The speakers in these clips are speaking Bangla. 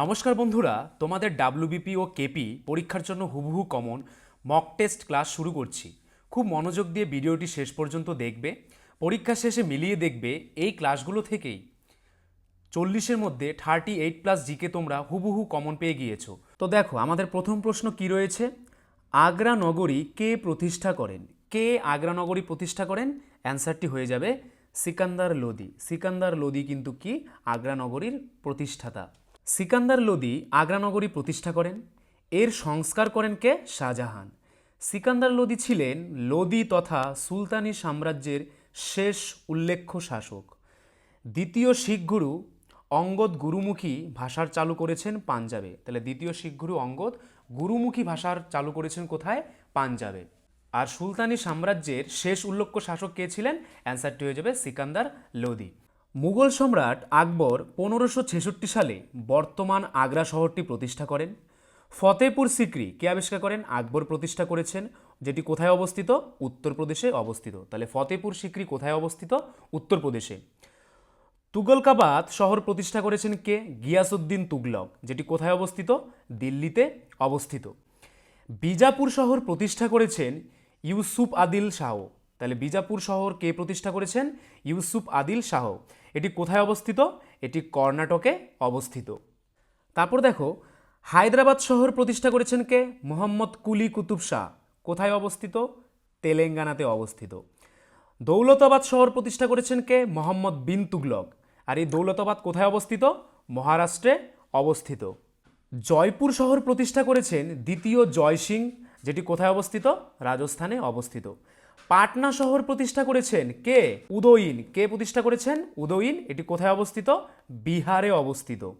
নমস্কার বন্ধুরা, তোমাদের ডাব্লিউবিপি ও কেপি পরীক্ষার জন্য হুবহু কমন মক টেস্ট ক্লাস শুরু করছি। খুব মনোযোগ দিয়ে ভিডিওটি শেষ পর্যন্ত দেখবে, পরীক্ষা শেষে মিলিয়ে দেখবে এই ক্লাসগুলো থেকেই। চল্লিশের মধ্যে থার্টি এইট প্লাস জিকে তোমরা হুবহু কমন পেয়ে গিয়েছো। তো দেখো, আমাদের প্রথম প্রশ্ন কি রয়েছে? আগ্রা নগরী কে প্রতিষ্ঠা করেন? কে আগ্রা নগরী প্রতিষ্ঠা করেন? অ্যান্সারটি হয়ে যাবে সিকান্দার লোদি সিকান্দার লোদি কিন্তু কি? আগ্রা নগরীর প্রতিষ্ঠাতা। সিকান্দার লোদি আগ্রানগরী প্রতিষ্ঠা করেন। এর সংস্কার করেন কে শাহজাহান। সিকান্দার লোদি ছিলেন লোদি তথা সুলতানি সাম্রাজ্যের শেষ উল্লেখ্য শাসক। দ্বিতীয় শিখ গুরু অঙ্গদ গুরুমুখী ভাষার চালু করেছেন পাঞ্জাবে। তাহলে দ্বিতীয় শিখ গুরু অঙ্গদ গুরুমুখী ভাষার চালু করেছেন কোথায়? পাঞ্জাবে। আর সুলতানি সাম্রাজ্যের শেষ উল্লেখ্য শাসক কে ছিলেন? অ্যান্সারটি হয়ে যাবে সিকান্দার লোদি। মুঘল সম্রাট আকবর পনেরোশো ছেষট্টি সালে বর্তমান আগ্রা শহরটি প্রতিষ্ঠা করেন। ফতেপুর সিক্রি কে আবিষ্কার করেন? আকবর প্রতিষ্ঠা করেছেন, যেটি কোথায় অবস্থিত? উত্তরপ্রদেশে অবস্থিত। তাহলে ফতেপুর সিক্রি কোথায় অবস্থিত? উত্তরপ্রদেশে। তুগলকাবাদ শহর প্রতিষ্ঠা করেছেন কে? গিয়াসুদ্দিন তুগলক, যেটি কোথায় অবস্থিত? দিল্লিতে অবস্থিত। বিজাপুর শহর প্রতিষ্ঠা করেছেন ইউসুফ আদিল শাহ। তাহলে বিজাপুর শহর কে প্রতিষ্ঠা করেছেন? ইউসুফ আদিল শাহ। এটি কোথায় অবস্থিত? এটি কর্ণাটকে অবস্থিত। তারপর দেখো, হায়দ্রাবাদ শহর প্রতিষ্ঠা করেছেন কে? মোহাম্মদ কুলি কুতুব শাহ। কোথায় অবস্থিত? তেলেঙ্গানাতে অবস্থিত। দৌলতাবাদ শহর প্রতিষ্ঠা করেছেন কে? মোহাম্মদ বিন তুগলক। আর এই দৌলতাবাদ কোথায় অবস্থিত? মহারাষ্ট্রে অবস্থিত। জয়পুর শহর প্রতিষ্ঠা করেছেন দ্বিতীয় জয়সিং যেটি কোথায় অবস্থিত? রাজস্থানে অবস্থিত। পাটনা শহর প্রতিষ্ঠা করেছেন কে? উদয়ীন। কে প্রতিষ্ঠা করেছেন? উদয়িন, এটি কোথায় অবস্থিত? বিহারে অবস্থিত।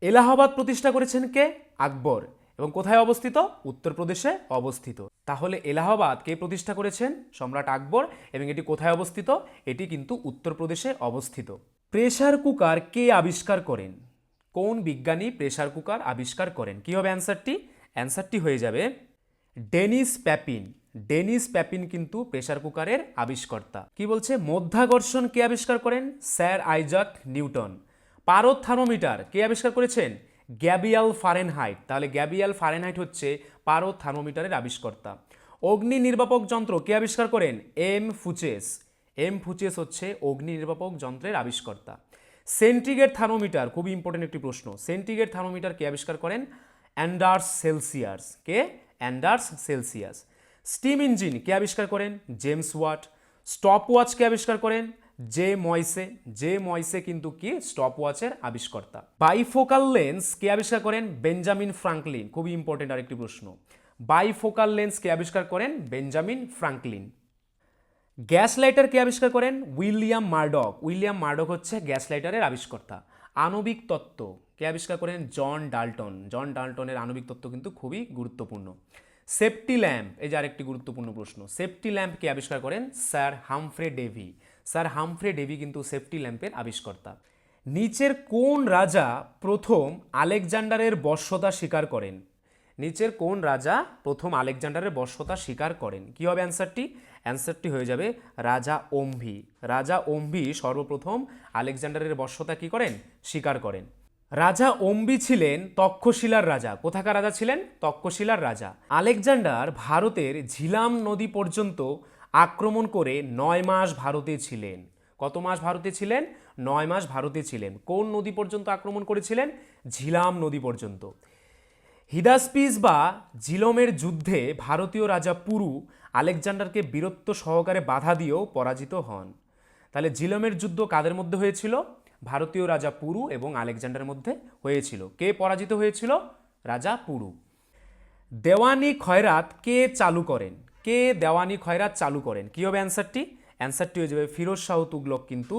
এলাহাবাদ প্রতিষ্ঠা করেছেন কে? আকবর। এবং কোথায় অবস্থিত? উত্তরপ্রদেশে অবস্থিত। তাহলে এলাহাবাদ কে প্রতিষ্ঠা করেছেন? সম্রাট আকবর। এবং এটি কোথায় অবস্থিত? এটি কিন্তু উত্তরপ্রদেশে অবস্থিত। প্রেসার কুকার কে আবিষ্কার করেন? কোন বিজ্ঞানী প্রেসার কুকার আবিষ্কার করেন? কি হবে অ্যান্সারটি? অ্যান্সারটি হয়ে যাবে ডেনিস প্যাপিন। ডেনিস প্যাপিন কিন্তু প্রেসার কুকারের আবিষ্কর্তা। কি বলছে? মধ্যাকর্ষণ কে আবিষ্কার করেন? Sir Isaac Newton. পারদ থার্মোমিটার কে আবিষ্কার করেছেন? Gabriel Fahrenheit. তাহলে গ্যাবিয়াল ফারেনহাইট হচ্ছে পারদ থার্মোমিটারের আবিষ্কর্তা। অগ্নি নির্বাপক যন্ত্র কে আবিষ্কার করেন? এম ফুচেস। এম ফুচেস হচ্ছে অগ্নি নির্বাপক যন্ত্রের আবিষ্কর্তা। সেন্টিগ্রেড থার্মোমিটার, খুবই ইম্পর্টেন্ট একটি প্রশ্ন। সেন্টিগ্রেড থার্মোমিটার কে আবিষ্কার করেন? Anders Celsius. কে? Anders Celsius. স্টিম ইঞ্জিন কে আবিষ্কার করেন? James Watt. স্টপ ওয়াচ কে আবিষ্কার করেন? J Moyse. জে ময়সে কিন্তু কি? স্টপ ওয়াচের আবিষ্কর্তা। বাইফোকাল লেন্স কে আবিষ্কার করেন? Benjamin Franklin. খুবই ইম্পর্টেন্ট আরেকটি প্রশ্ন। বাইফোকাল লেন্স কে আবিষ্কার করেন? Benjamin Franklin. গ্যাস লাইটার কে আবিষ্কার করেন? William Murdoch. উইলিয়াম মার্ডক হচ্ছে গ্যাস লাইটারের আবিষ্কর্তা। আণবিক তত্ত্ব কে আবিষ্কার করেন? John Dalton. জন ডাল্টনের আণবিক তত্ত্ব কিন্তু খুবই গুরুত্বপূর্ণ। সেফটি ল্যাম্প, এই যে আরেকটি গুরুত্বপূর্ণ প্রশ্ন, সেফটি ল্যাম্প কে আবিষ্কার করেন sir Humphry Davy. Sir Humphry Davy কিন্তু সেফটি ল্যাম্পের আবিষ্কর্তা। নিচের কোন রাজা প্রথম আলেকজান্ডারের বর্ষতা স্বীকার করেন? নিচের কোন রাজা প্রথম আলেকজান্ডারের বর্ষতা স্বীকার করেন? কি হবে অ্যান্সারটি? অ্যান্সারটি হয়ে যাবে রাজা ওম্ভি। রাজা ওম্ভি সর্বপ্রথম আলেকজান্ডারের বর্ষতা কি করেন? স্বীকার করেন। রাজা ওম্বি ছিলেন তক্ষশিলার রাজা। কোথাকার রাজা ছিলেন? তক্ষশিলার রাজা। আলেকজান্ডার ভারতের ঝিলাম নদী পর্যন্ত আক্রমণ করে নয় মাস ভারতে ছিলেন। কত মাস ভারতে ছিলেন? নয় মাস ভারতে ছিলেন। কোন নদী পর্যন্ত আক্রমণ করেছিলেন? ঝিলাম নদী পর্যন্ত। হিদাসপিস বা জিলমের যুদ্ধে ভারতীয় রাজা পুরু আলেকজান্ডারকে বীরত্ব সহকারে বাধা দিয়েও পরাজিত হন। তাহলে জিলমের যুদ্ধ কাদের মধ্যে হয়েছিল? ভারতীয় রাজা পুরু এবং আলেকজান্ডারের মধ্যে হয়েছিল। কে পরাজিত হয়েছিল? রাজা পুরু। দেওয়ানি খয়রাত কে চালু করেন? কে দেওয়ানি খয়রাত চালু করেন? কী হবে অ্যান্সারটি? অ্যান্সারটি হয়ে যাবে ফিরোজ শাহ তুগলক, কিন্তু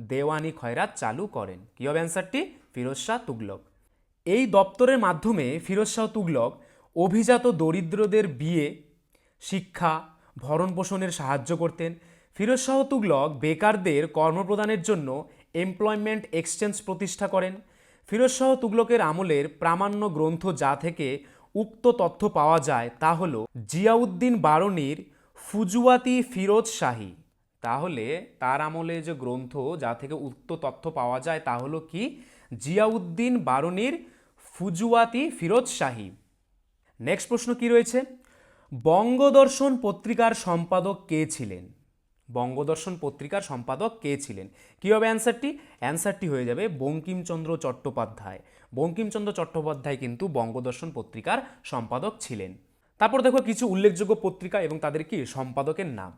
দেওয়ানি খয়রাত চালু করেন। কী হবে অ্যান্সারটি? ফিরোজ শাহ তুগলক। এই দপ্তরের মাধ্যমে ফিরোজ শাহ তুগলক অভিজাত দরিদ্রদের বিয়ে, শিক্ষা ভরণ পোষণের সাহায্য করতেন। ফিরোজ শাহ তুগলক বেকারদের কর্মপ্রদানের জন্য এমপ্লয়মেন্ট এক্সচেঞ্জ প্রতিষ্ঠা করেন। ফিরোজ শাহ তুগলকের আমলের প্রামাণ্য গ্রন্থ যা থেকে উক্ত তথ্য পাওয়া যায় তা হল জিয়াউদ্দিন বারনির ফুজুয়াতি ফিরোজ শাহী। তাহলে তার আমলে যে গ্রন্থ যা থেকে উক্ত তথ্য পাওয়া যায় তা হলো কি? জিয়াউদ্দিন বারনির ফুজুয়াতি ফিরোজ শাহী। নেক্সট প্রশ্ন কি রয়েছে? বঙ্গদর্শন পত্রিকার সম্পাদক কে ছিলেন? বঙ্গদর্শন পত্রিকার সম্পাদক কে ছিলেন? কী হবে অ্যান্সারটি? অ্যান্সারটি হয়ে যাবে বঙ্কিমচন্দ্র চট্টোপাধ্যায়। বঙ্কিমচন্দ্র চট্টোপাধ্যায় কিন্তু বঙ্গদর্শন পত্রিকার সম্পাদক ছিলেন। তারপর দেখো কিছু উল্লেখযোগ্য পত্রিকা এবং তাদের কি? সম্পাদকের নাম।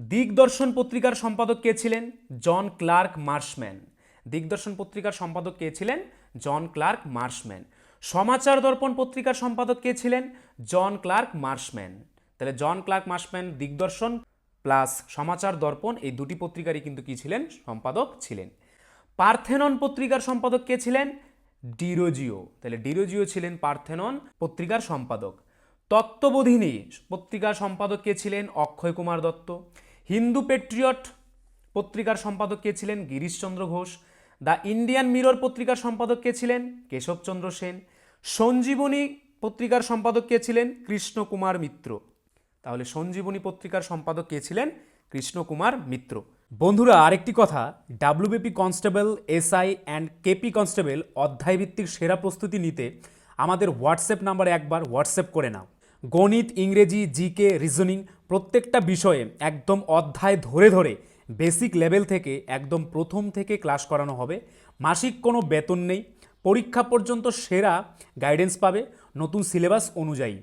দিগদর্শন পত্রিকার সম্পাদক কে ছিলেন? John Clark Marshman. দিগদর্শন পত্রিকার সম্পাদক কে ছিলেন? John Clark Marshman. Samachar Darpan পত্রিকার সম্পাদক কে ছিলেন? John Clark Marshman. তাহলে John Clark Marshman, Digdarshan plus Samachar Darpan, এই দুটি পত্রিকারই কিন্তু কি ছিলেন? সম্পাদক ছিলেন। পার্থেনন পত্রিকার সম্পাদক কে ছিলেন? ডিরোজিও। তাহলে ডিরোজিও ছিলেন পার্থেনন পত্রিকার সম্পাদক। তত্ত্ববোধিনী পত্রিকার সম্পাদক কে ছিলেন? অক্ষয় কুমার দত্ত। হিন্দু পেট্রিয়ট পত্রিকার সম্পাদক কে ছিলেন? Girishchandra Ghosh. The Indian Mirror পত্রিকার সম্পাদক কে ছিলেন? কেশবচন্দ্র সেন। সঞ্জীবনী পত্রিকার সম্পাদক কে ছিলেন? কৃষ্ণকুমার মিত্র। তাহলে সঞ্জীবনী পত্রিকার সম্পাদক কে ছিলেন? কৃষ্ণকুমার মিত্র। বন্ধুরা, আরেকটি কথা। WBP constable SI and KP constable অধ্যায়ভিত্তিক সেরা প্রস্তুতি নিতে আমাদের হোয়াটসঅ্যাপ নাম্বারে একবার হোয়াটসঅ্যাপ করে নাও। গণিত, ইংরেজি জিকে রিজনিং প্রত্যেকটা বিষয়ে একদম অধ্যায় ধরে ধরে বেসিক লেভেল থেকে একদম প্রথম থেকে ক্লাস করানো হবে। মাসিক কোনো বেতন নেই। পরীক্ষা পর্যন্ত সেরা গাইডেন্স পাবে। নতুন সিলেবাস অনুযায়ী।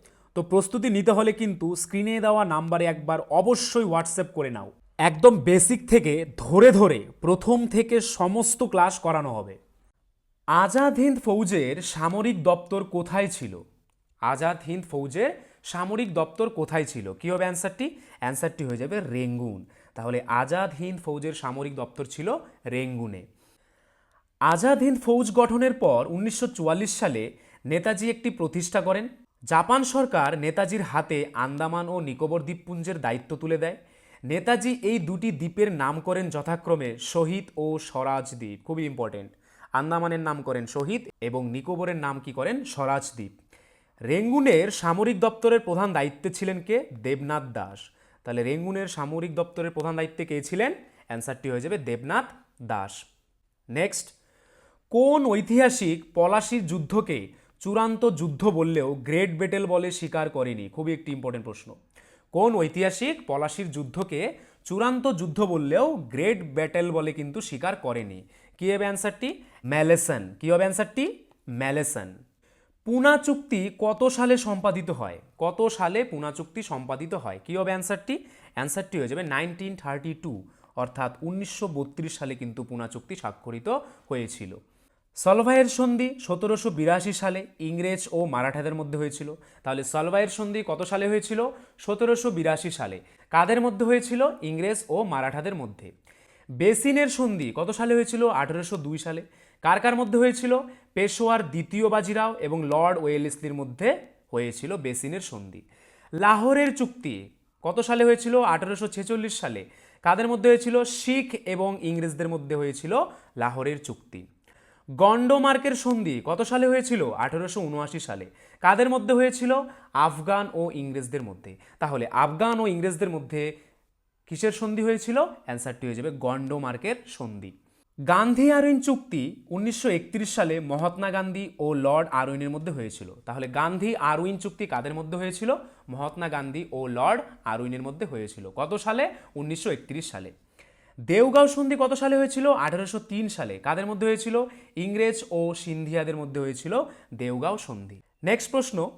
তো প্রস্তুতি নিতে হলে কিন্তু স্ক্রিনে দেওয়া নাম্বারে একবার অবশ্যই হোয়াটসঅ্যাপ করে নাও। একদম বেসিক থেকে ধরে ধরে প্রথম থেকে সমস্ত ক্লাস করানো হবে। আজাদ হিন্দ ফৌজের সামরিক দপ্তর কোথায় ছিল? আজাদ হিন্দ ফৌজের সামরিক দপ্তর কোথায় ছিল? কী হবে অ্যান্সারটি? অ্যান্সারটি হয়ে যাবে রেঙ্গুন। তাহলে আজাদ হিন্দ ফৌজের সামরিক দপ্তর ছিল রেঙ্গুনে। আজাদ হিন্দ ফৌজ গঠনের পর উনিশশো চুয়াল্লিশ সালে নেতাজি একটি প্রতিষ্ঠা করেন। জাপান সরকার নেতাজির হাতে আন্দামান ও নিকোবর দ্বীপপুঞ্জের দায়িত্ব তুলে দেয়। নেতাজি এই দুটি দ্বীপের নাম করেন যথাক্রমে শহীদ ও স্বরাজ দ্বীপ। খুবই ইম্পর্টেন্ট আন্দামানের নাম করেন শহীদ এবং নিকোবরের নাম কি করেন? স্বরাজ দ্বীপ। রেঙ্গুনের সামরিক দপ্তরের প্রধান দায়িত্বে ছিলেন কে? দেবনাথ দাস। তাহলে রেঙ্গুনের সামরিক দপ্তরের প্রধান দায়িত্বে কে ছিলেন? অ্যান্সারটি হয়ে যাবে দেবনাথ দাস। নেক্সট কোন ঐতিহাসিক পলাশির যুদ্ধকে চূড়ান্ত যুদ্ধ বললেও গ্রেট বেটেল বলে স্বীকার করেনি, খুবই একটি ইম্পর্টেন্ট প্রশ্ন। কোন ঐতিহাসিক পলাশির যুদ্ধকে চূড়ান্ত যুদ্ধ বললেও গ্রেট ব্যাটেল বলে কিন্তু স্বীকার করেনি? কী হবে অ্যান্সারটি? ম্যালেসন। কী হবে অ্যান্সারটি? ম্যালেসন। পুনা চুক্তি কত সালে সম্পাদিত হয়? কত সালে পুনা চুক্তি সম্পাদিত হয়? কী হবে অ্যান্সারটি? অ্যান্সারটি হয়ে যাবে নাইনটিন থার্টি টু অর্থাৎ উনিশশো বত্রিশ সালে কিন্তু পুনা চুক্তি স্বাক্ষরিত হয়েছিল। সলভাইয়ের সন্ধি সতেরোশো বিরাশি সালে ইংরেজ ও মারাঠাদের মধ্যে হয়েছিল। তাহলে সলভাইয়ের সন্ধি কত সালে হয়েছিল? সতেরোশো বিরাশি সালে। কাদের মধ্যে হয়েছিল? ইংরেজ ও মারাঠাদের মধ্যে। বেসিনের সন্ধি কত সালে হয়েছিল? আঠেরোশো দুই সালে। কার কার মধ্যে হয়েছিল? পেশোয়ার দ্বিতীয় বাজিরাও এবং লর্ড ওয়েলেসলির মধ্যে হয়েছিল বেসিনের সন্ধি। লাহোরের চুক্তি কত সালে হয়েছিল? আঠেরোশো ছেচল্লিশ সালে। কাদের মধ্যে হয়েছিল? শিখ এবং ইংরেজদের মধ্যে হয়েছিল লাহোরের চুক্তি। গন্ডমার্কের সন্ধি কত সালে হয়েছিল? আঠেরোশো উনআশি সালে। কাদের মধ্যে হয়েছিল? আফগান ও ইংরেজদের মধ্যে। তাহলে আফগান ও ইংরেজদের মধ্যে কিসের সন্ধি হয়েছিল? অ্যান্সারটি হয়ে যাবে গন্ডমার্কের সন্ধি। গান্ধী আরইন চুক্তি উনিশশো একত্রিশ সালে মহাত্মা গান্ধী ও লর্ড আরউইনের মধ্যে হয়েছিল। তাহলে গান্ধী আরউইন চুক্তি কাদের মধ্যে হয়েছিল? মহাত্মা গান্ধী ও লর্ড আরউইনের মধ্যে হয়েছিল। কত সালে? উনিশশো একত্রিশ সালে। দেওগাঁও সন্ধি কত সালে হয়েছিল? আঠারোশো সালে। কাদের মধ্যে হয়েছিল? ইংরেজ ও সিন্ধিয়াদের মধ্যে হয়েছিল দেওগাঁও সন্ধি। নেক্সট প্রশ্ন,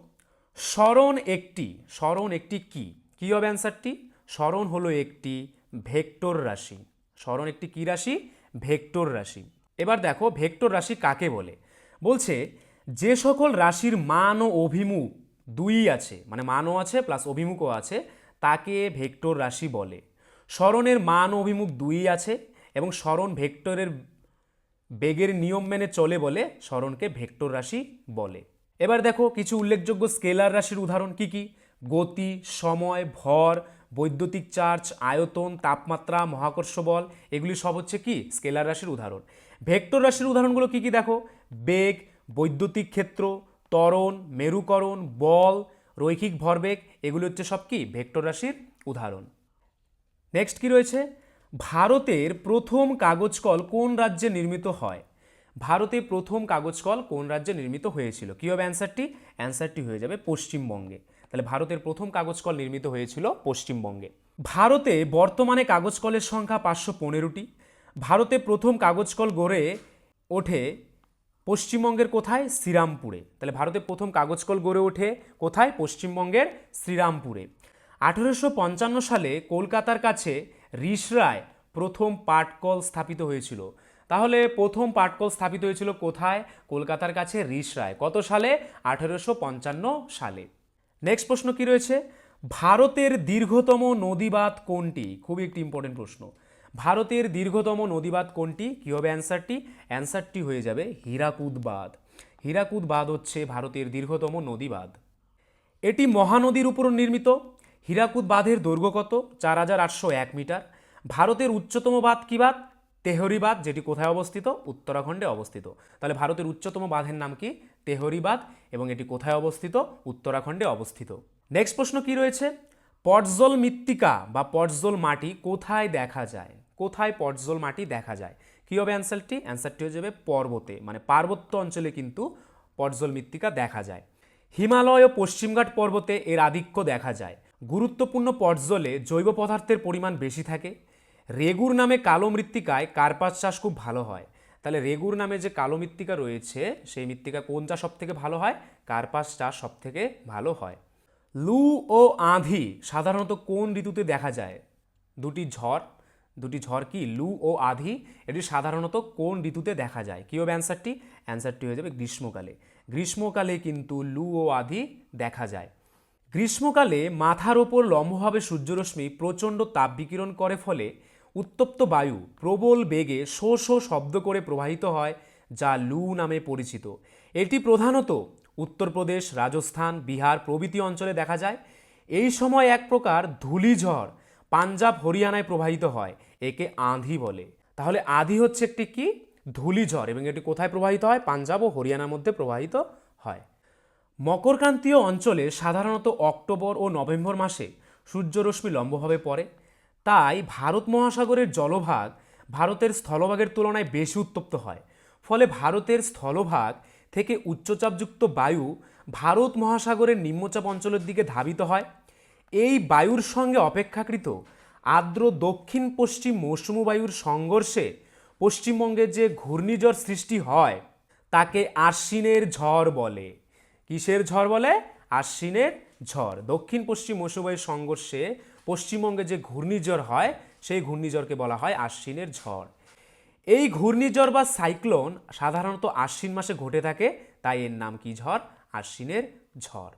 স্মরণ একটি স্মরণ একটি কি? কি হবে অ্যান্সারটি স্মরণ হলো একটি ভেক্টর রাশি। স্মরণ একটি কি রাশি? ভেক্টর রাশি। এবার দেখো, ভেক্টর রাশি কাকে বলে? বলছে, যে সকল রাশির মান ও অভিমুখ দুই আছে মানে মানও আছে প্লাস অভিমুখও আছে, তাকে ভেক্টর রাশি বলে। স্মরণের মান অভিমুখ দুই আছে এবং স্মরণ ভেক্টরের বেগের নিয়ম মেনে চলে বলে স্মরণকে ভেক্টর রাশি বলে। এবার দেখো কিছু উল্লেখযোগ্য স্কেলার রাশির উদাহরণ কি কি? গতি, সময়, ভর, বৈদ্যুতিক চার্জ, আয়তন, তাপমাত্রা, মহাকর্ষ বল, এগুলি সব হচ্ছে কি? স্কেলার রাশির উদাহরণ। ভেক্টর রাশির উদাহরণগুলো কি কি দেখো? বেগ, বৈদ্যুতিক ক্ষেত্র, ত্বরণ, মেরুকরণ, বল, রৈখিক ভরবেগ, এগুলি হচ্ছে সব কি? ভেক্টর রাশির উদাহরণ। নেক্সট কি রয়েছে? ভারতের প্রথম কাগজ কল কোন রাজ্যে নির্মিত হয়? ভারতে প্রথম কাগজ কল কোন রাজ্যে নির্মিত হয়েছিল? কী হবে অ্যান্সারটি অ্যান্সারটি হয়ে যাবে পশ্চিমবঙ্গে। তাহলে ভারতের প্রথম কাগজ কল নির্মিত হয়েছিল পশ্চিমবঙ্গে। ভারতে বর্তমানে কাগজ কলের সংখ্যা পাঁচশো পনেরোটি। ভারতে প্রথম কাগজ কল গড়ে ওঠে পশ্চিমবঙ্গের কোথায়? শ্রীরামপুরে। তাহলে ভারতে প্রথম কাগজ কল গড়ে ওঠে কোথায়? পশ্চিমবঙ্গের শ্রীরামপুরে। আঠেরোশো পঞ্চান্ন সালে কলকাতার কাছে রিসরায় প্রথম পাটকল স্থাপিত হয়েছিল। তাহলে প্রথম পাটকল স্থাপিত হয়েছিল কোথায়? কলকাতার কাছে রিসরায় কত সালে? আঠেরোশো পঞ্চান্ন সালে। নেক্সট প্রশ্ন কি রয়েছে? ভারতের দীর্ঘতম নদীবাদ কোনটি? খুবই একটি ইম্পর্টেন্ট প্রশ্ন। ভারতের দীর্ঘতম নদীবাদ কোনটি? কী হবে অ্যান্সারটি অ্যান্সারটি হয়ে যাবে হীরাকুদ বাঁধ হীরাকুদ বাঁধ হচ্ছে ভারতের দীর্ঘতম নদীবাদ এটি মহানদীর উপর নির্মিত। হীরাকুদ বাঁধের দৈর্ঘ্য কত? চার হাজার আটশো এক মিটার। ভারতের উচ্চতম বাঁধ কী বাঁধ? তেহরি বাঁধ, যেটি কোথায় অবস্থিত? উত্তরাখণ্ডে অবস্থিত। তাহলে ভারতের উচ্চতম বাঁধের নাম কি? তেহরি বাঁধ, এবং এটি কোথায় অবস্থিত? উত্তরাখণ্ডে অবস্থিত। নেক্সট প্রশ্ন কি রয়েছে? পটজল মৃত্তিকা বা পটজল মাটি কোথায় দেখা যায়? কোথায় পটজল মাটি দেখা যায়? কী হবে অ্যান্সারটি? অ্যান্সারটি হয়ে যাবে পর্বতে মানে পার্বত্য অঞ্চলে কিন্তু পটজল মৃত্তিকা দেখা যায়। হিমালয় ও পশ্চিমঘাট পর্বতে এর আধিক্য দেখা যায়। গুরুত্বপূর্ণ পটজলে জৈব পদার্থের পরিমাণ বেশি থাকে। রেগুর নামে কালো মৃত্তিকায় কার্পাস চাষ খুব ভালো হয়। তাহলে রেগুর নামে যে কালো মৃত্তিকা রয়েছে, সেই মৃত্তিকা কোনটা সব থেকে ভালো হয়? কার্পাস চাষ সব থেকে ভালো হয়। লু ও আঁধি সাধারণত কোন ঋতুতে দেখা যায়? দুটি ঝড়। দুটি ঝড় কি? লু ও আধি, এটি সাধারণত কোন ঋতুতে দেখা যায়? কী হবে অ্যান্সারটি? অ্যান্সারটি হয়ে যাবে গ্রীষ্মকালে। গ্রীষ্মকালে কিন্তু লু ও আধি দেখা যায়। গ্রীষ্মকালে মাথার ওপর লম্বভাবে সূর্যরশ্মি প্রচণ্ড তাপ বিকিরণ করে ফলে উত্তপ্ত বায়ু প্রবল বেগে শো শো শব্দ করে প্রবাহিত হয়, যা লু নামে পরিচিত। এটি প্রধানত উত্তরপ্রদেশ, রাজস্থান, বিহার প্রভৃতি অঞ্চলে দেখা যায়। এই সময় এক প্রকার ধূলিঝড় পাঞ্জাব, হরিয়ানায় প্রবাহিত হয়, একে আঁধি বলে। তাহলে আধি হচ্ছে একটি কি? ধূলিঝড় এবং এটি কোথায় প্রবাহিত হয়? পাঞ্জাব ও হরিয়ানার মধ্যে প্রবাহিত হয়। মকরক্রান্তীয় অঞ্চলে সাধারণত অক্টোবর ও নভেম্বর মাসে সূর্যরশ্মি লম্বভাবে পড়ে। তাই ভারত মহাসাগরের জলভাগ ভারতের স্থলভাগের তুলনায় বেশি উত্তপ্ত হয়। ফলে ভারতের স্থলভাগ থেকে উচ্চচাপযুক্ত বায়ু ভারত মহাসাগরের নিম্নচাপ অঞ্চলের দিকে ধাবিত হয়। এই বায়ুর সঙ্গে অপেক্ষাকৃত আর্দ্র দক্ষিণ পশ্চিম মৌসুমী বায়ুর সংঘর্ষে পশ্চিমবঙ্গে যে ঘূর্ণিঝড় সৃষ্টি হয়, তাকে আশ্বিনের ঝড় বলে। কিসের ঝড় বলে? আশ্বিনের ঝড়। দক্ষিণ পশ্চিম মৌসুমীর সংঘর্ষে পশ্চিমবঙ্গে যে ঘূর্ণিঝড় হয়, সেই ঘূর্ণিঝড়কে বলা হয় আশ্বিনের ঝড়। এই ঘূর্ণিঝড় বা সাইক্লোন সাধারণত আশ্বিন মাসে ঘটে থাকে, তাই এর নাম কি ঝড়? আশ্বিনের ঝড়।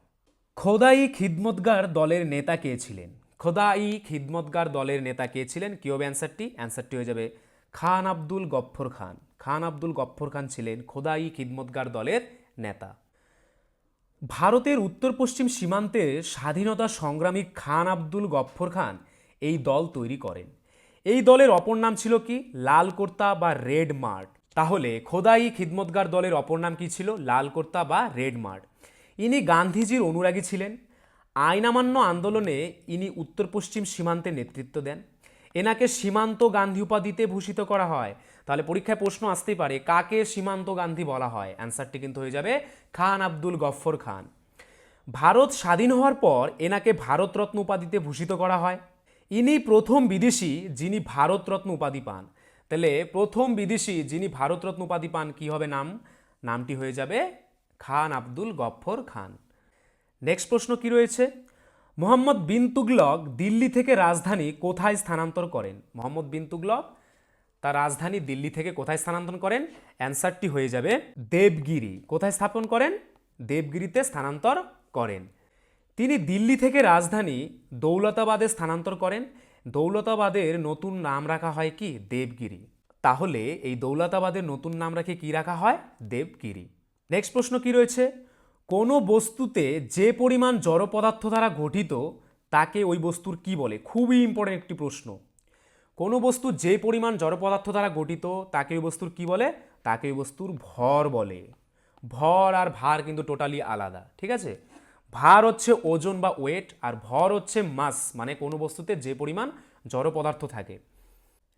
খোদাই খিদমতগার দলের নেতা কে ছিলেন? খোদাই খিদমতগার দলের নেতা কে ছিলেন? কি হবে অ্যান্সারটি? অ্যান্সারটি হয়ে যাবে খান আব্দুল গফ্ফর খান। খান আব্দুল গফ্ফর খান ছিলেন খোদাই খিদমতগার দলের নেতা। ভারতের উত্তর পশ্চিম সীমান্তে স্বাধীনতা সংগ্রামী খান আব্দুল গফ্ফর খান এই দল তৈরি করেন। এই দলের অপর নাম ছিল কি? লাল কোর্তা বা রেড মার্ট। তাহলে খোদাই খিদমতগার দলের অপর নাম কি ছিল? লাল কোর্তা বা রেড মার্ট। ইনি গান্ধীজির অনুরাগী ছিলেন। আইনামান্য আন্দোলনে ইনি উত্তর পশ্চিম সীমান্তে নেতৃত্ব দেন। এনাকে সীমান্ত গান্ধী উপাধিতে ভূষিত করা হয়। তাহলে পরীক্ষায় প্রশ্ন আসতেই পারে, কাকে সীমান্ত গান্ধী বলা হয়? অ্যান্সারটি কিন্তু হয়ে যাবে খান আব্দুল গফ্ফর খান। ভারত স্বাধীন হওয়ার পর এনাকে ভারতরত্ন উপাধিতে ভূষিত করা হয়। ইনি প্রথম বিদেশি যিনি ভারতরত্ন উপাধি পান। তাহলে প্রথম বিদেশি যিনি ভারতরত্ন উপাধি পান কি হবে নাম? নামটি হয়ে যাবে খান আব্দুল গফ্ফর খান। নেক্সট প্রশ্ন কি রয়েছে? মোহাম্মদ বিন তুগলক দিল্লি থেকে রাজধানী কোথায় স্থানান্তর করেন? মোহাম্মদ বিন তুগলক তার রাজধানী দিল্লি থেকে কোথায় স্থানান্তর করেন? অ্যান্সারটি হয়ে যাবে দেবগিরি। কোথায় স্থাপন করেন? দেবগিরিতে স্থানান্তর করেন। তিনি দিল্লি থেকে রাজধানী দৌলতাবাদে স্থানান্তর করেন। দৌলতাবাদের নতুন নাম রাখা হয় কি? দেবগিরি। তাহলে এই দৌলতাবাদের নতুন নাম রাখে কি রাখা হয়? দেবগিরি। নেক্সট প্রশ্ন কি রয়েছে? কোনো বস্তুতে যে পরিমাণ জড় পদার্থ দ্বারা গঠিত, তাকে ওই বস্তুর কি বলে? খুবই ইম্পর্টেন্ট একটি প্রশ্ন। কোনো বস্তু যে পরিমাণ জড় পদার্থ দ্বারা গঠিত, তাকে ওই বস্তুর কি বলে? তাকে ওই বস্তুর ভর বলে। ভর আর ভার কিন্তু টোটালি আলাদা, ঠিক আছে? ভার হচ্ছে ওজন বা ওয়েট আর ভর হচ্ছে মাস মানে কোনো বস্তুতে যে পরিমাণ জড় পদার্থ থাকে।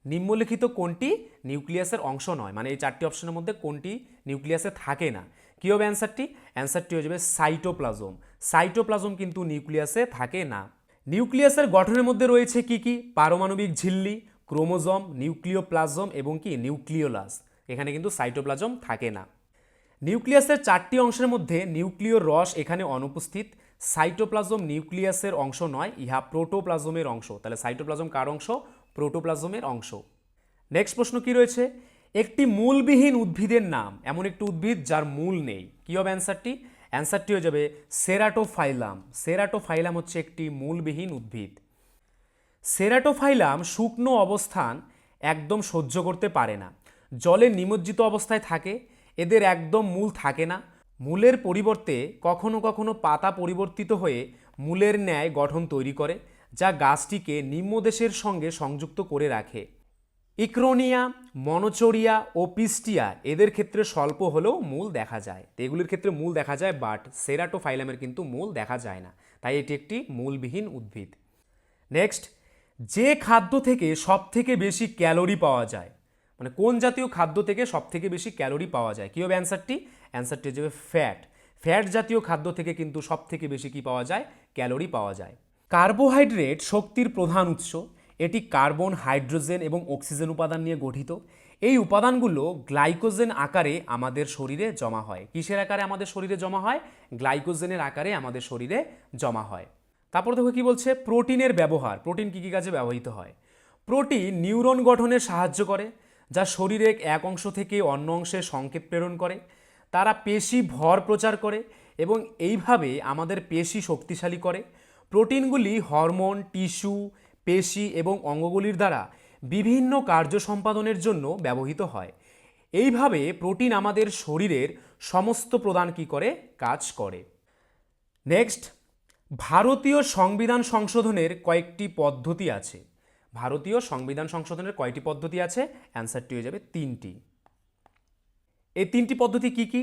নিম্নলিখিত কোনটি নিউক্লিয়াসের অংশ নয় মানে এই চারটি অপশনের মধ্যে কোনটি নিউক্লিয়াসে থাকে না। কী হবে অ্যান্সারটি অ্যান্সারটি হয়ে যাবে সাইটোপ্লাজম সাইটোপ্লাজম কিন্তু নিউক্লিয়াসে থাকে না। নিউক্লিয়াসের গঠনের মধ্যে রয়েছে কি কি? পারমাণবিক ঝিল্লি, ক্রোমোজম, নিউক্লিওপ্লাজম এবং কি? নিউক্লিওলাস। এখানে কিন্তু সাইটোপ্লাজম থাকে না। নিউক্লিয়াসের চারটি অংশের মধ্যে নিউক্লিয় রস এখানে অনুপস্থিত। সাইটোপ্লাজম নিউক্লিয়াসের অংশ নয়, ইহা প্রোটোপ্লাজমের অংশ। তাহলে সাইটোপ্লাজম কার অংশ? প্রোটোপ্লাজমের অংশ। নেক্সট প্রশ্ন কি রয়েছে? একটি মূলবিহীন উদ্ভিদের নাম, এমন একটি উদ্ভিদ যার মূল নেই। কী হবে অ্যান্সারটি? অ্যান্সারটি হয়ে যাবে সেরাটোফাইলাম। সেরাটোফাইলাম হচ্ছে একটি মূলবিহীন উদ্ভিদ। সেরাটোফাইলাম শুকনো অবস্থান একদম সহ্য করতে পারে না। জলে নিমজ্জিত অবস্থায় থাকে, এদের একদম মূল থাকে না। মূলের পরিবর্তে কখনো কখনো পাতা পরিবর্তিত হয়ে মূলের ন্যায় গঠন তৈরি করে, যা গাছটিকে নিম্নদেশের সঙ্গে সংযুক্ত করে রাখে। ইক্রোনিয়া, মনোচরিয়া ও পিস্টিয়া এদের ক্ষেত্রে স্বল্প হলেও মূল দেখা যায়। তো এগুলির ক্ষেত্রে মূল দেখা যায় বাট সেরাটোফাইলামের কিন্তু মূল দেখা যায় না। তাই এটি একটি মূলবিহীন উদ্ভিদ। নেক্সট যে খাদ্য থেকে সব থেকে বেশি ক্যালোরি পাওয়া যায় মানে কোন জাতীয় খাদ্য থেকে সব থেকে বেশি ক্যালোরি পাওয়া যায়, কী হবে অ্যান্সারটি? অ্যান্সারটি যাবে ফ্যাট। ফ্যাট জাতীয় খাদ্য থেকে কিন্তু সব থেকে বেশি কি পাওয়া যায়? ক্যালোরি পাওয়া যায়। কার্বোহাইড্রেট শক্তির প্রধান উৎস। এটি কার্বন, হাইড্রোজেন এবং অক্সিজেন উপাদান নিয়ে গঠিত। এই উপাদানগুলো গ্লাইকোজেন আকারে আমাদের শরীরে জমা হয়। কিসের আকারে আমাদের শরীরে জমা হয়? গ্লাইকোজেনের আকারে আমাদের শরীরে জমা হয়। তারপর দেখো কি বলছে? প্রোটিনের ব্যবহার। প্রোটিন কী কী কাজে ব্যবহৃত হয়? প্রোটিন নিউরন গঠনে সাহায্য করে, যা শরীরের এক অংশ থেকে অন্য অংশে সংকেত প্রেরণ করে। তারা পেশি ভর প্রচার করে এবং এইভাবে আমাদের পেশি শক্তিশালী করে। প্রোটিনগুলি হরমোন, টিস্যু পেশি এবং অঙ্গগুলির দ্বারা বিভিন্ন কার্য সম্পাদনের জন্য ব্যবহৃত হয়। এইভাবে প্রোটিন আমাদের শরীরের সমস্ত প্রদান কি করে? কাজ করে। নেক্সট, ভারতীয় সংবিধান সংশোধনের কয়েকটি পদ্ধতি আছে। ভারতীয় সংবিধান সংশোধনের কয়টি পদ্ধতি আছে? অ্যান্সারটি হয়ে যাবে তিনটি। এই তিনটি পদ্ধতি কি কি?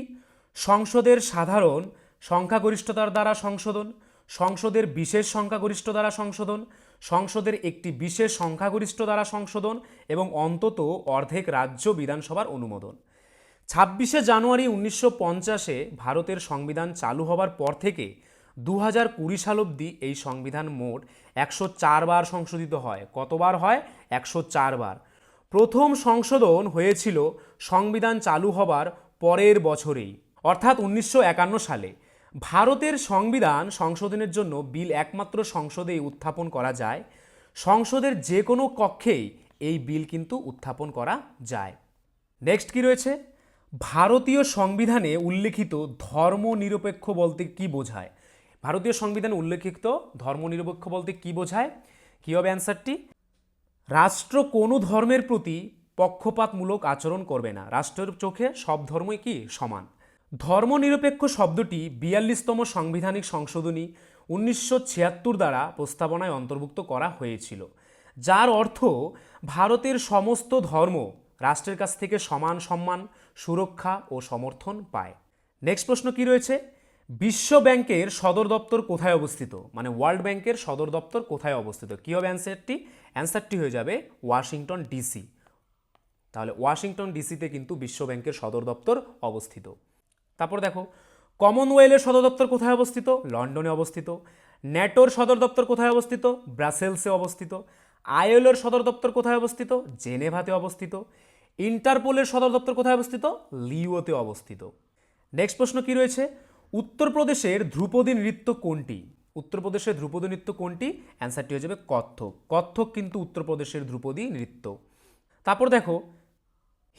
সংসদের সাধারণ সংখ্যাগরিষ্ঠতার দ্বারা সংশোধন, সংসদের বিশেষ সংখ্যাগরিষ্ঠ দ্বারা সংশোধন সংসদের একটি বিশেষ সংখ্যাগরিষ্ঠ দ্বারা সংশোধন এবং অন্তত অর্ধেক রাজ্য বিধানসভার অনুমোদন। ছাব্বিশে জানুয়ারি উনিশশো পঞ্চাশে ভারতের সংবিধান চালু হবার পর থেকে দু হাজার কুড়ি সাল অবধি এই সংবিধান মোট একশো চারবার সংশোধিত হয়। কতবার হয়? একশো চারবার প্রথম সংশোধন হয়েছিল সংবিধান চালু হবার পরের বছরেই, অর্থাৎ উনিশশো একান্ন সালে। ভারতের সংবিধান সংশোধনের জন্য বিল একমাত্র সংসদেই উত্থাপন করা যায়। সংসদের যে কোনো কক্ষেই এই বিল কিন্তু উত্থাপন করা যায়। নেক্সট কি রয়েছে? ভারতীয় সংবিধানে উল্লেখিত ধর্মনিরপেক্ষ বলতে কি বোঝায়? ভারতীয় সংবিধানে উল্লেখিত ধর্মনিরপেক্ষ বলতে কি বোঝায়? কী হবে অ্যান্সারটি রাষ্ট্র কোনো ধর্মের প্রতি পক্ষপাতমূলক আচরণ করবে না। রাষ্ট্রের চোখে সব ধর্মই কি সমান? ধর্মনিরপেক্ষ শব্দটি বিয়াল্লিশতম সাংবিধানিক সংশোধনী উনিশশো ছিয়াত্তর দ্বারা প্রস্তাবনায় অন্তর্ভুক্ত করা হয়েছিল, যার অর্থ ভারতের সমস্ত ধর্ম রাষ্ট্রের কাছ থেকে সমান সম্মান, সুরক্ষা ও সমর্থন পায়। নেক্সট প্রশ্ন কি রয়েছে? বিশ্ব ব্যাংকের সদর দপ্তর কোথায় অবস্থিত? মানে ওয়ার্ল্ড ব্যাংকের সদর দপ্তর কোথায় অবস্থিত? কী হবে অ্যান্সারটি? অ্যান্সারটি হয়ে যাবে ওয়াশিংটন ডিসি। তাহলে ওয়াশিংটন ডিসিতে কিন্তু বিশ্ব ব্যাংকের সদর দপ্তর অবস্থিত। তারপর দেখো কমনওয়েলের সদর দপ্তর কোথায় অবস্থিত? লন্ডনে অবস্থিত। ন্যাটোর সদর দপ্তর কোথায় অবস্থিত? ব্রাসেলসে অবস্থিত। আইএলওর সদর দপ্তর কোথায় অবস্থিত? জেনেভাতে অবস্থিত। ইন্টারপোলের সদর দপ্তর কোথায় অবস্থিত? লিওতে অবস্থিত। নেক্সট প্রশ্ন কি রয়েছে? উত্তরপ্রদেশের ধ্রুপদী নৃত্য কোনটি? উত্তরপ্রদেশের ধ্রুপদী নৃত্য কোনটি? অ্যান্সারটি হয়ে যাবে কত্থক। কত্থক কিন্তু উত্তরপ্রদেশের ধ্রুপদী নৃত্য। তারপর দেখো,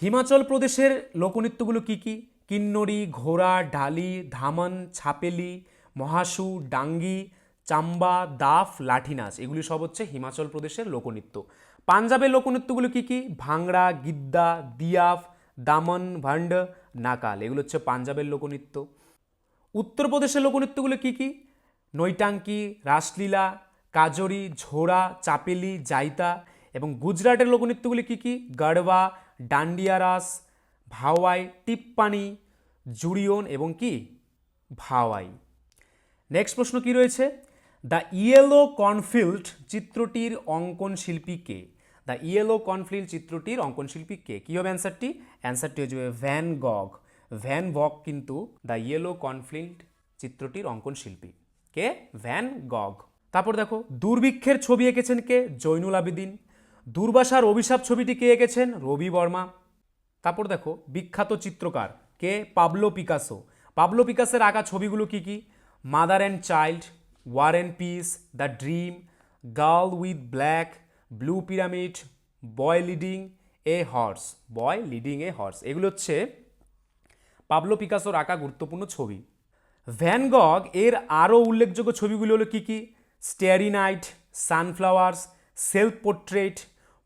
হিমাচল প্রদেশের লোকনৃত্যগুলো কি কি? কিন্নরি, ঘোড়া ঢালি ধামন, ছাপেলি, মহাসু, ডাঙ্গি, চাম্বা, দাফ লাঠি নাচ এগুলি সব হচ্ছে হিমাচল প্রদেশের লোকনৃত্য। পাঞ্জাবের লোকনৃত্যগুলো কি কি? ভাংড়া, গিদ্দা, দিয়াফ, দামন ভান্ড নাকাল, এগুলো হচ্ছে পাঞ্জাবের লোকনৃত্য। উত্তরপ্রদেশের লোকনৃত্যগুলো কি কি? নৈটাঙ্কি, রাসলীলা, কাজরি, ঝোড়া, চাপেলি, জাইতা, এবং গুজরাটের লোকনৃত্যগুলি কি কি? গড়বা ডান্ডিয়া রাস ভাওয়াই টিপ্পানি জুরিয়ন এবং কি? ভাওয়াই। নেক্সট প্রশ্ন কি রয়েছে? দ্য ইয়েলো কনফিল্ড চিত্রটির অঙ্কন শিল্পী কে? দ্য ইয়েলো কনফিল্ড চিত্রটির অঙ্কন শিল্পী কে? কী হবে অ্যান্সারটি অ্যান্সারটি হয়ে যাবে ভ্যান গগ ভ্যান গগ কিন্তু দ্য ইয়েলো কনফিল্ড চিত্রটির অঙ্কন শিল্পী। কে? ভ্যান গগ তারপর দেখো, দুর্ভিক্ষের ছবি এঁকেছেন কে? জৈনুল আবেদিন। দুর্বাসার অভিশাপ ছবিটি কে এঁকেছেন? রবি বর্মা। তারপর দেখো, বিখ্যাত চিত্রকার কে? Pablo Picasso. পাবলো পিকাসের আঁকা ছবিগুলো কি কি? Mother and child, war and peace, the dream, girl with black, blue pyramid, boy leading a horse. Boy leading a horse. এগুলো হচ্ছে পাবলো পিকাসোর আঁকা গুরুত্বপূর্ণ ছবি। ভ্যান গগ এর আরও উল্লেখযোগ্য ছবিগুলো হলো কী কী? Starry night, sunflowers, self portrait,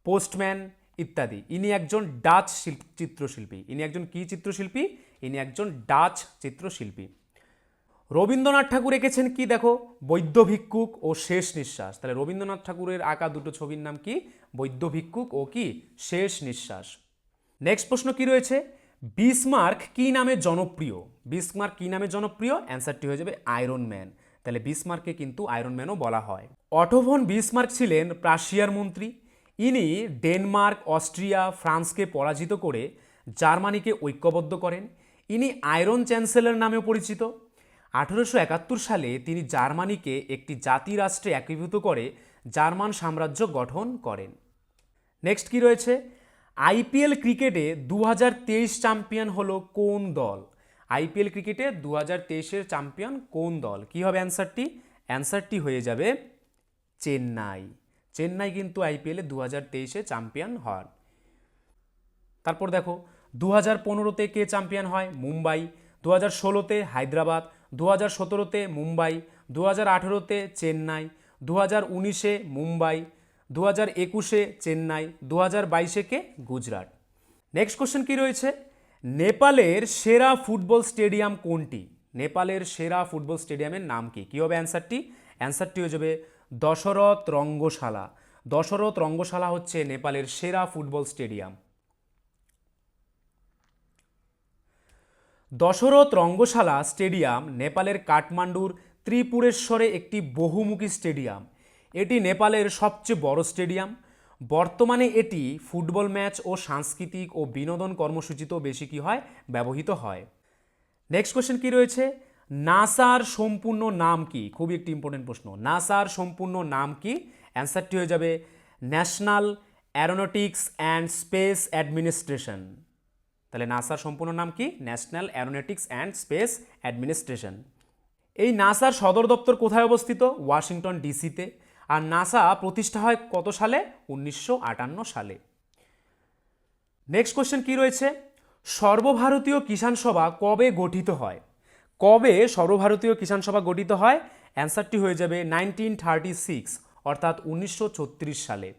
postman ইত্যাদি। ইনি একজন ডাচ শিল্প চিত্রশিল্পী। ইনি একজন কী চিত্রশিল্পী? ইনি একজন ডাচ চিত্রশিল্পী। রবীন্দ্রনাথ ঠাকুর এঁকেছেন কি দেখো? বৈদ্য ভিক্ষুক ও শেষ নিঃশ্বাস। তাহলে রবীন্দ্রনাথ ঠাকুরের আঁকা দুটো ছবির নাম কি? বৈদ্য ভিক্ষুক ও কি? শেষ নিঃশ্বাস। নেক্সট প্রশ্ন কি রয়েছে? বিসমার্ক কি নামে জনপ্রিয়? বিসমার্ক কি নামে জনপ্রিয়? অ্যান্সারটি হয়ে যাবে আয়রন ম্যান। তাহলে বিসমার্ককে কিন্তু আয়রন ম্যানও বলা হয়। অটোভন বিসমার্ক ছিলেন প্রাশিয়ার মন্ত্রী। ইনি ডেনমার্ক, অস্ট্রিয়া, ফ্রান্সকে পরাজিত করে জার্মানিকে ঐক্যবদ্ধ করেন। ইনি আয়রন চ্যান্সেলর নামেও পরিচিত। আঠেরোশো একাত্তর সালে তিনি জার্মানিকে একটি জাতি রাষ্ট্রে একীভূত করে জার্মান সাম্রাজ্য গঠন করেন। নেক্সট কি রয়েছে? আইপিএল ক্রিকেটে দু হাজার তেইশ চ্যাম্পিয়ন হলো কোন দল? আইপিএল ক্রিকেটে দু হাজার চ্যাম্পিয়ন কোন দল? কি হবে অ্যান্সারটি? অ্যান্সারটি হয়ে যাবে চেন্নাই। চেন্নাই কিন্তু আইপিএলে দু হাজার তেইশে চ্যাম্পিয়ন হন। তারপর দেখো দু হাজার পনেরোতে কে চ্যাম্পিয়ন হয়? মুম্বাই। দু হাজার ষোলোতে হায়দ্রাবাদ। দু হাজার সতেরোতে মুম্বাই। দু হাজার আঠেরোতে চেন্নাই। দু হাজার উনিশে মুম্বাই। দু হাজার একুশে চেন্নাই। দু হাজার বাইশে কে? গুজরাট। নেক্সট কোশ্চেন কি রয়েছে? নেপালের সেরা ফুটবল স্টেডিয়াম কোনটি? নেপালের সেরা ফুটবল স্টেডিয়ামের নাম কি? কী হবে অ্যান্সারটি অ্যান্সারটি হয়ে যাবে দশরথ রঙ্গশালা। দশরথ রঙ্গশালা হচ্ছে নেপালের সেরা football stadium. Dasharath Rangashala stadium নেপালের কাঠমান্ডুর ত্রিপুরেশ্বরে একটি বহুমুখী স্টেডিয়াম। এটি নেপালের সবচেয়ে বড় স্টেডিয়াম। বর্তমানে এটি ফুটবল ম্যাচ ও সাংস্কৃতিক ও বিনোদন কর্মসূচিতেও বেশি কি হয়, ব্যবহৃত হয়। নেক্সট কোয়েশ্চেন কি রয়েছে? নাসার সম্পূর্ণ নাম কি? খুবই একটি ইম্পর্টেন্ট প্রশ্ন। নাসার সম্পূর্ণ নাম কি? অ্যান্সারটি হয়ে যাবে national aeronautics and space administration তাহলে নাসার সম্পূর্ণ নাম কি? National aeronautics and space administration এই নাসার সদর দপ্তর কোথায় অবস্থিত? ওয়াশিংটন ডিসিতে আর নাসা প্রতিষ্ঠা হয় কত সালে? উনিশশো আটান্ন সালে। নেক্সট কোশ্চেন কি রয়েছে? সর্বভারতীয় কিষাণ সভা কবে গঠিত হয়? কবে সর্বভারতীয় কিষাণ সভা গঠিত হয়? অ্যান্সারটি হয়ে যাবে নাইনটিন থার্টি সিক্স, অর্থাৎ উনিশশো ছত্রিশ সালে।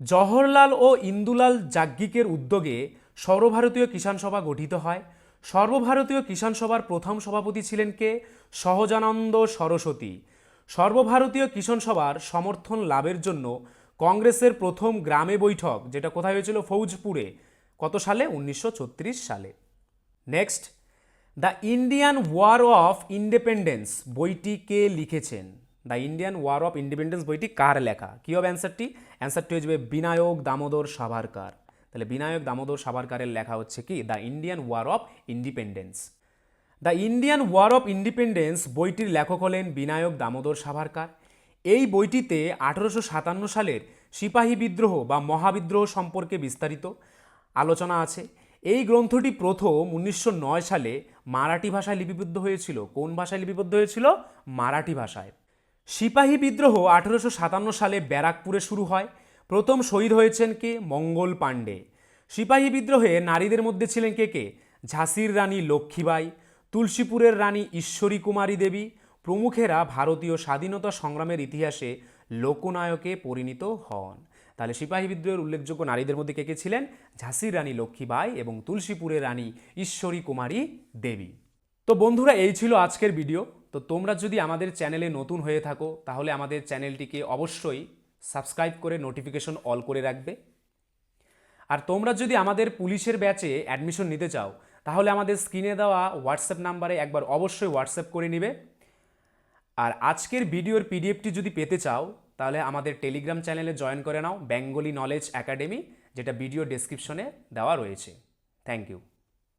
জওহরলাল ও ইন্দুলাল যাজ্ঞিকের উদ্যোগে সর্বভারতীয় কিষাণ সভা গঠিত হয়। সর্বভারতীয় কিষাণ সভার প্রথম সভাপতি ছিলেন কে? সহজানন্দ সরস্বতী। সর্বভারতীয় কিষাণ সভার সমর্থন লাভের জন্য কংগ্রেসের প্রথম গ্রামে বৈঠক, যেটা কোথায় হয়েছিল? ফৌজপুরে। কত সালে? উনিশশো ছত্রিশ সালে। Next. The Indian war of independence বইটি কে লিখেছেন? The Indian war of independence বইটি কার লেখা? কী হবে অ্যান্সারটি? অ্যান্সারটি হয়ে যাবে বিনায়ক দামোদর সাভারকার। তাহলে বিনায়ক দামোদর সাভারকারের লেখা হচ্ছে কি? The Indian war of independence. The Indian war of independence বইটির লেখক হলেন বিনায়ক দামোদর সাভারকার। এই বইটিতে আঠেরোশো সাতান্ন সালের সিপাহী বিদ্রোহ বা মহাবিদ্রোহ সম্পর্কে বিস্তারিত আলোচনা আছে। এই গ্রন্থটি প্রথম উনিশশো নয় সালে মারাঠি ভাষায় লিপিবদ্ধ হয়েছিল। কোন ভাষায় লিপিবদ্ধ হয়েছিল? মারাঠি ভাষায়। সিপাহী বিদ্রোহ আঠেরোশো সাতান্ন সালে ব্যারাকপুরে শুরু হয়। প্রথম শহীদ হয়েছেন কে? মঙ্গল পাণ্ডে। সিপাহী বিদ্রোহে নারীদের মধ্যে ছিলেন কে কে? ঝাঁসির রানী লক্ষ্মীবাই, তুলসীপুরের রানী ঈশ্বরী কুমারী দেবী, প্রমুখেরা ভারতীয় স্বাধীনতা সংগ্রামের ইতিহাসে লোকনায়কে পরিণত হন। তাহলে সিপাহী বিদ্রোহের উল্লেখযোগ্য নারীদের মধ্যে কে কে ছিলেন? ঝাঁসির রানী লক্ষ্মীবাই এবং তুলসীপুরের রানী ঈশ্বরী কুমারী দেবী। তো বন্ধুরা, এই ছিল আজকের ভিডিও। তো তোমরা যদি আমাদের চ্যানেলে নতুন হয়ে থাকো, তাহলে আমাদের চ্যানেলটিকে অবশ্যই সাবস্ক্রাইব করে নোটিফিকেশন অল করে রাখবে। আর তোমরা যদি আমাদের পুলিশের ব্যাচে অ্যাডমিশন নিতে চাও, তাহলে আমাদের স্ক্রিনে দেওয়া হোয়াটসঅ্যাপ নাম্বারে একবার অবশ্যই হোয়াটসঅ্যাপ করে নিবে। আর আজকের ভিডিওর পিডিএফটি যদি পেতে চাও তাহলে আমাদের টেলিগ্রাম চ্যানেলে জয়েন করে নাও বেঙ্গলি নলেজ একাডেমি যেটা ভিডিও ডেসক্রিপশনে দেওয়া রয়েছে। Thank you